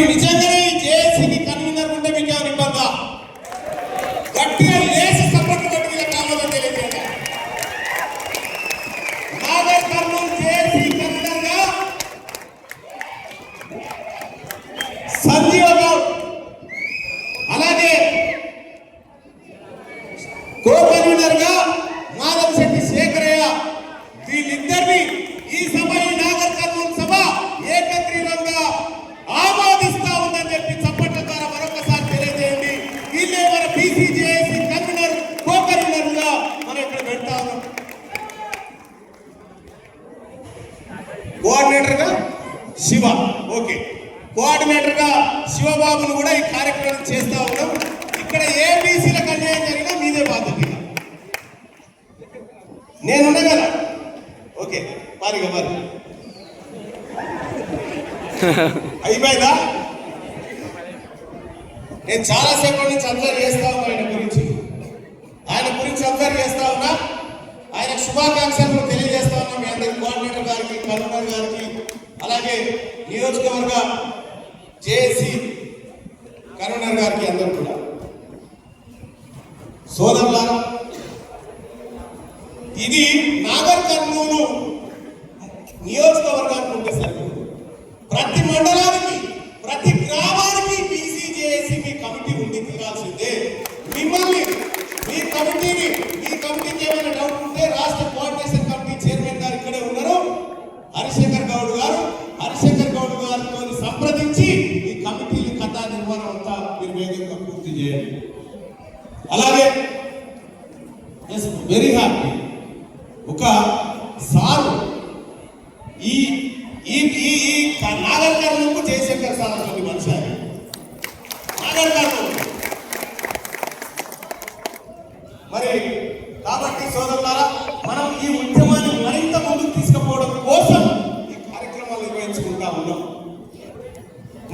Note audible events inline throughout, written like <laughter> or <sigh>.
మీరు నిజంగానే ఈ జేఏసీకి కన్వీనర్ ఉంటే మీకు ఏమైనా ఇబ్బందా? గట్టిగా లేచి సపోర్ట్ గట్టిగా కావాలని తెలియజేయండి నాగర్ కర్నూలు జేఏసీ కన్వీనర్గా సంజీవ గౌడ్ అలాగే కో కన్వీనర్గా కోఆర్డినేటర్గా శివ. ఓకే. కోఆర్డినేటర్గా శివబాబును కూడా ఈ కార్యక్రమం చేస్తా ఉన్నాం. ఇక్కడ ఏ బీసీలకు అన్యాయం జరిగినా మీదే బాధ్యత. ఇక. నేనున్నా కదా? ఓకే. మారిగా మరి. అయిపోయిందా? నేను చాలా సేపటి నుంచి అబ్జర్వ్ చేస్తా ఉన్నా ఆయన గురించి. ఆయన గురించి అబ్జర్వ్ చేస్తా ఉన్నా. శుభాకాంక్షలు తెలియజేస్తా ఉన్నాం మీ అందరి కోఆర్డినేటర్ గారికి కన్వీనర్ గారికి అలాగే నియోజకవర్గ జేఏసీ కన్వీనర్ గారికి అందరూ కూడా. సోదరులారా ఇది నాగర్ కర్నూలు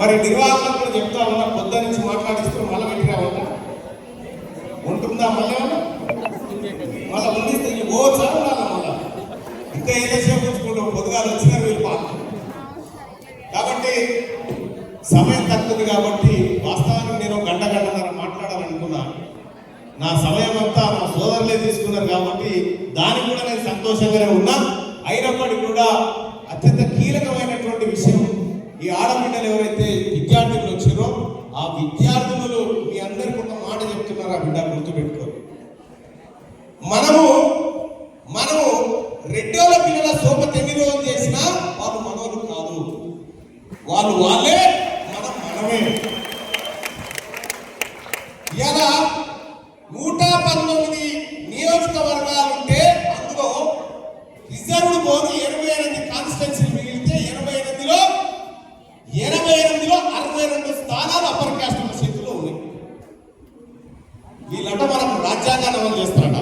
మరి నిర్వాహకులు కూడా చెప్తా ఉన్నా పొద్దు నుంచి మాట్లాడిస్తూ మళ్ళీ పెట్టినా ఉంటుందా మళ్ళీ మళ్ళీ ఉండిస్తే ఓ చదవాలి మళ్ళీ. ఇంకా ఏదేసేపు ఉంచుకుంటాం? పొద్దుగాలు వచ్చినా వీళ్ళు పాత్ర కాబట్టి సమయం తక్కువ కాబట్టి వాస్తవానికి నేను గంట గంటన్నర మాట్లాడాలనుకున్నా. నా సమయం అంతా నా సోదరులే తీసుకున్నారు కాబట్టి దానికి కూడా నేను సంతోషంగానే ఉన్నా. అయినప్పటికీ కూడా అత్యంత కీలకమైన ఈ ఎవరైతే విద్యార్థులు వచ్చారో ఆ విద్యార్థులు మీ అందరికీ ఒక మాట చెప్తున్నారు ఆ బిడ్డ గుర్తుపెట్టుకోండి. మనము మనము రెండోల పిల్లల సోపతి ఎన్ని చేసినా వాళ్ళు మనోళ్ళు కాదు. వాళ్ళు వాళ్ళే మనం మనమే. ఇలా రాజ్యాంగాన్ని అమలు చేస్తారట.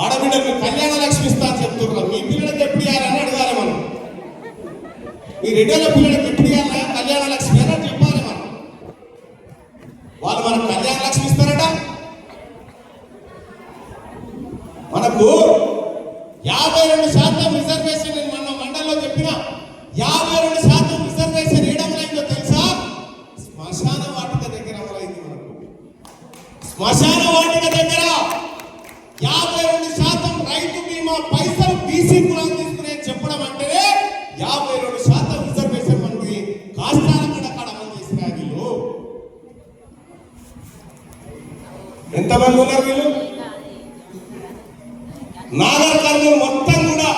ఆడబిడ్డకు కళ్యాణ లక్ష్మి ఇస్తా అని చెప్తున్నారు. మీ పిల్లలకి ఎప్పుడు ఇవ్వాలని అడగాలి మనం. మీ రెడ్డిల పిల్లలకి ఎప్పుడు ఇవ్వాలా? కళ్యాణ లక్ష్మి అని చెప్పాలి మనం. వాళ్ళు మనకు కళ్యాణ లక్ష్మి ఇస్తారట. మనకు యాభై రెండు శాతం రిజర్వేషన్ నేను మన మండలిలో చెప్పిన. యాభై ఎంతమంది ఉన్నారు వీళ్ళు? నాగర్ కర్నూలు మొత్తం కూడా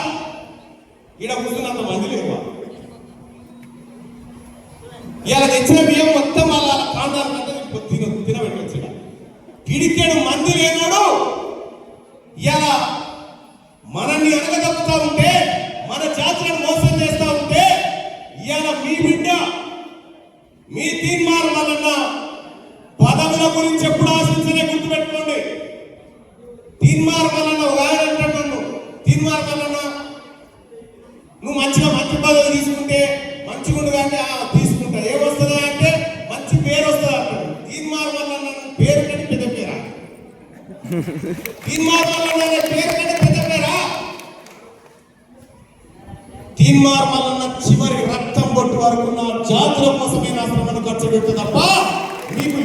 ఈడ కూర్చున్నంత మంది లేవు ఇలా తెచ్చిన బియ్యం మొత్తం వాళ్ళ ప్రాంతాలకు తిన తినబెట్టచ్చు పిడికేడు మంది లేనోడు ఇలా మనల్ని ఎనగదప్పుతా ఉంటే మన జాతులను మోసం చేస్తా ఉంటే ఇలా మీ బిడ్డ మీ తీర్మానం వలన పదవుల గురించి తీర్మార్ ఒక ఆయన అంటాడు నన్ను తీర్మార్ నువ్వు మంచిగా మంచి పదవి తీసుకుంటే మంచిగుండు కానీ తీసుకుంటా. ఏమొస్తుందా అంటే మంచి పేరు వస్తుంది అంటాడు. తీర్మార్ పేరు కంటే పెద్ద పేరా? తీర్మార్ పేరు కంటే పెద్ద పేరా? తీర్మార్ చివరి రక్తం కొట్టు వరకు నా జాతుల కోసమే నా శ్రమను ఖర్చు పెడుతుంది తప్ప నీకు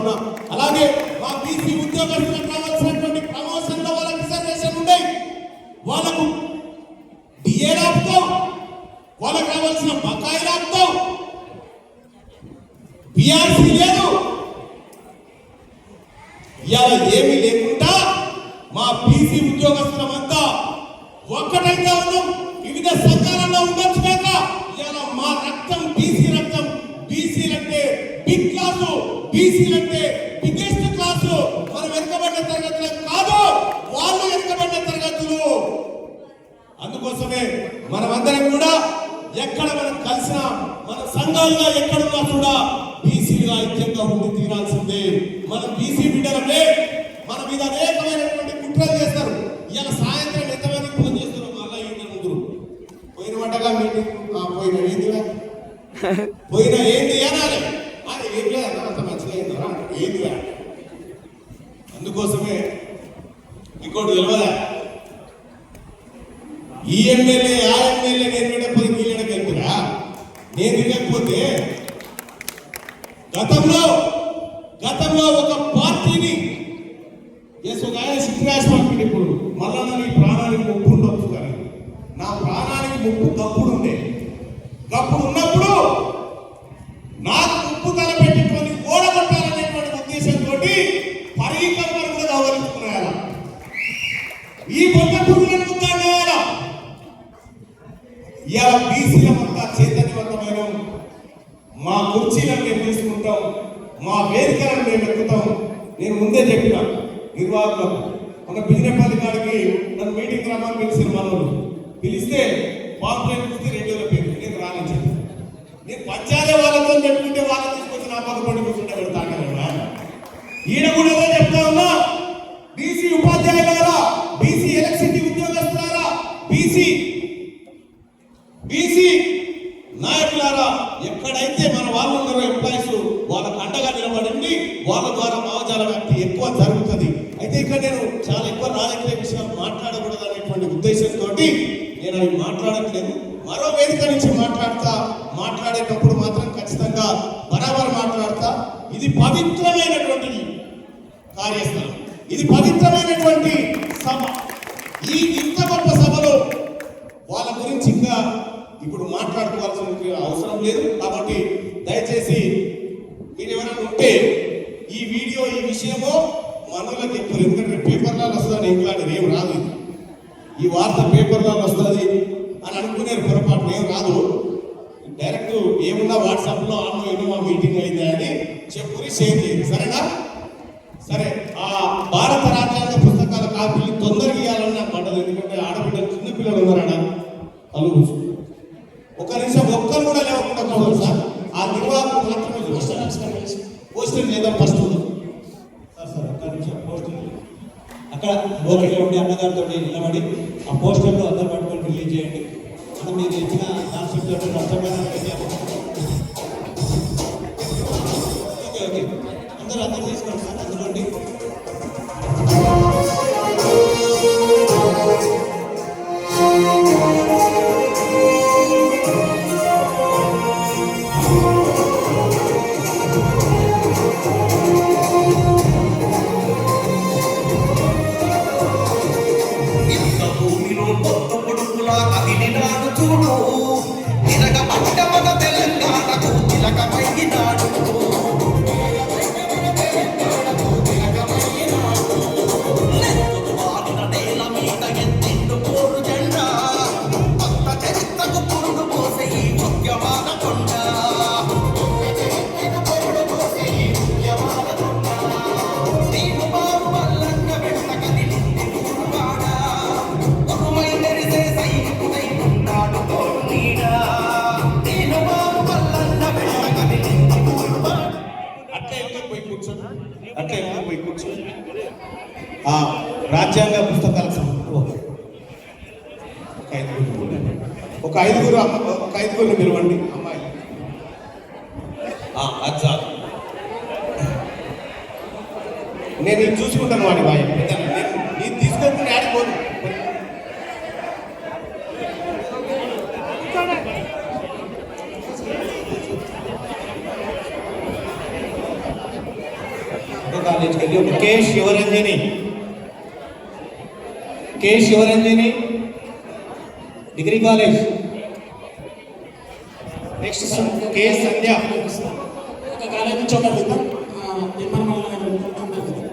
ఉన్నా. అలాగే మా బీసీ ఉద్యోగస్తులకు బీసీలంటే బిగ్గెస్ట్ క్లాసు మనం వెనుకబడ్డ తరగతులు కాదు వాళ్ళు వెనుకబడ్డ తరగతులు. అందుకోసమే మనమందరం కూడా ఎక్కడ మనం కలిసినా మన సంఘాలుగా ఎక్కడున్నా కూడా బీసీగా ఐక్యంగా ఉండి తీరాల్సిందే. మనం బీసీ బిడ్డలమే మన మీద అనేకమైనటువంటి కుట్రలు చేస్తారు. ఇవాళ సాయంత్రం ఎంతమంది ఫోన్ చేస్తారు మళ్ళీ ఈయన ముగ్గురు పోయిన వంటగా మీటింగ్ పోయిన ఏందిరా <laughs> పోయిన ఎస్ ఒక ఆయన సిట్రాస్ పంపిణీ ఇప్పుడు మళ్ళా నీ ప్రాణానికి ముప్పు ఉండొచ్చు కానీ. నా ప్రాణానికి ముప్పు గప్పుడు ఉండే. గప్పుడు ఉన్నప్పుడు నాకు ముప్పు తల ఓడగొట్టాలనేటువంటి ఉద్దేశంతో పరీకరణ కూడా గౌరవించుకున్నాయాల ఈ బొట్ట పురుగులను ముద్దాడాయాలా ఇవాళ బీసీలమంతా చైతన్యవంతమైన మా కుర్చీలను మేము తీసుకుంటాం మా వేదికలను మేము ఎక్కుతాం నేను ముందే చెప్పినాను నిర్వాహకులకు. మన బిజినెపల్లి గారికి నన్ను మీటింగ్ రమ్మని పిలిచిన మనోళ్ళు పిలిస్తే పాంప్లెట్ చూస్తే రెండు వేల పేరు. నేను రానించాను నేను పంచాలే వాళ్ళతో పెట్టుకుంటే ఇక్కడ నేను చాలా ఎక్కువ రాజకీయ విషయాలు మాట్లాడకూడదు అనేటువంటి ఉద్దేశంతో నేను అవి మాట్లాడట్లేదు. మరో వేదిక నుంచి మాట్లాడతా. మాట్లాడేటప్పుడు మాత్రం ఖచ్చితంగా బరాబర్ మాట్లాడతా. ఇది పవిత్రమైనటువంటిది కార్యస్థలం. ఇది పవిత్రమైనటువంటి సభ. ఈ ఇంత గొప్ప సభలో వాళ్ళ గురించి ఇంకా ఇప్పుడు మాట్లాడుకోవాల్సిన అవసరం లేదు. కాబట్టి దయచేసి మీరు ఎవరైనా ఉంటే ఈ వీడియో ఈ విషయమో మనోళ్ళకి ఇప్పుడు ఎందుకంటే పేపర్లలో వస్తుంది ఇంగ్లాండ్ ఏం రాదు ఇది. ఈ వార్త పేపర్లలో వస్తుంది అని అనుకునే పొరపాటు ఏం రాదు. డైరెక్ట్ ఏమున్నా వాట్సాప్లో ఆన్లో ఏమో మా మీటింగ్ అయిందా అని చెప్పుకుని షేర్ చేయండి. సరేనా? సరే ఆ భారత రాజ్యాంగ పుస్తకాల కాపీలు తొందరగా ఇవ్వాలని నాకు పడ్డది. ఎందుకంటే ఆడబిడ్డలు చిన్న పిల్లలు ఉన్నారట కలుగు ఒక నిమిషం ఒక్కరు కూడా లేకుండా కావాలి సార్ ఆ నిర్వాహకులు మాత్రమే పోస్టర్ పోస్టర్ లేదా ఫస్ట్ సార్ సార్ ఒక్క నిమిషం పోస్టర్ అక్కడ లోపలికి ఉండి అన్నగారితో నిలబడి ఆ పోస్టర్లు అందరు పట్టుకొని రిలీజ్ చేయండి. మనం మీరు ఇచ్చిన కాన్సెప్ట్ తోటి రాజ్యాంగ పుస్తకాలకు సంబంధించి ఒక ఐదు నిమిషాలు. ఒక ఐదుగురు అమ్మ ఒక ఐదుగురిని పిలవండి అమ్మాయి ఆ, అది చాలు. నేను ఇది చూసుకుంటాను వాడి బాయ్. ఇది తీసుకోకుండా ఆడిపోదు ఒక కాలేజ్కి వెళ్ళి ఒక K Sivaranjani K Sivaranjani degree college. Next K Sandhya. ఒక కాలేజ్ నుంచి ఒక